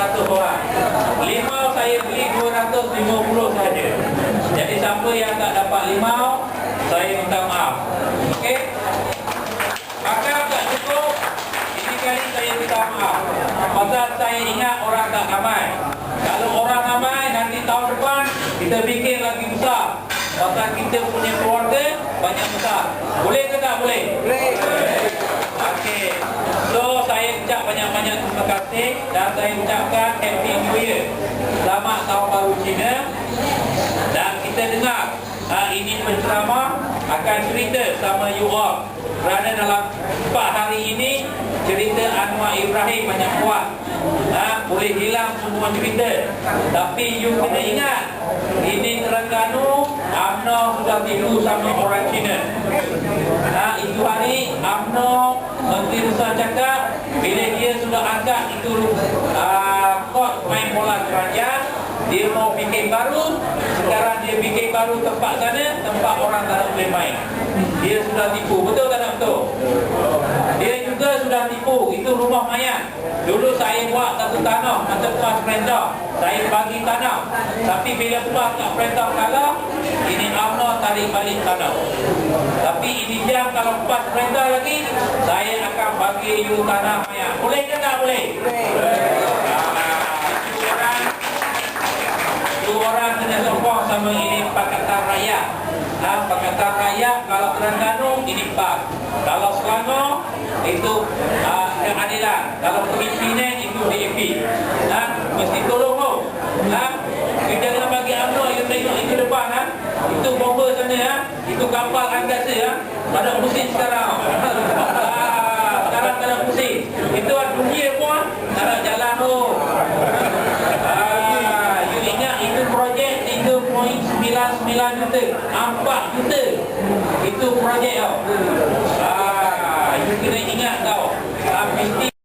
100 orang. Limau saya beli 250 sahaja. Jadi siapa yang tak dapat limau Saya minta maaf. Okey? Maka tak cukup. Ini kali saya minta maaf. Pasal saya ingat orang tak ramai. Kalau orang ramai nanti tahun depan Kita bikin lagi besar. Pasal kita punya keluarga Banyak besar. Boleh ke tak boleh? Boleh. Kasih dan saya ucapkan Happy New Year. Selamat Tahun Baru Cina. Dan kita dengar uh, ini penceramah akan cerita sama you all. Kerana dalam 4 hari ini cerita Anwar Ibrahim banyak kuat. Ha, boleh hilang semua cerita. Tapi you kena ingat ini Terengganu UMNO sudah tipu sama orang Cina. Ha, itu hari UMNO Menteri Besar cakap bila dia sudah angkat itu uh, kod main bola kerajaan dia mau bikin baru sekarang dia bikin baru tempat sana tempat orang tak boleh main. Dia sudah tipu. Betul tak tak betul dia juga sudah tipu. Itu rumah mayat dulu saya buat satu tanah macam pas perintah saya bagi tanah. Tapi bila pas nak perintah kalah ini UMNO tarik balik tanah. Tapi ini jam kalau pas perintah lagi saya akan bagi you tanah mayat. Boleh ke tak boleh? dua orang kena sokong sama ini Pakatan Rakyat. Ha, Pakatan Rakyat kalau Terengganu ini PAK kalau Selangor itu Badan putih sekarang. Ah, sekarang kadang putih Itu orang semua jalan tu. Ah, you ingat itu projek 3.99 juta. 4 juta. Itu projek tau. Ah, you kena ingat tau. Mesti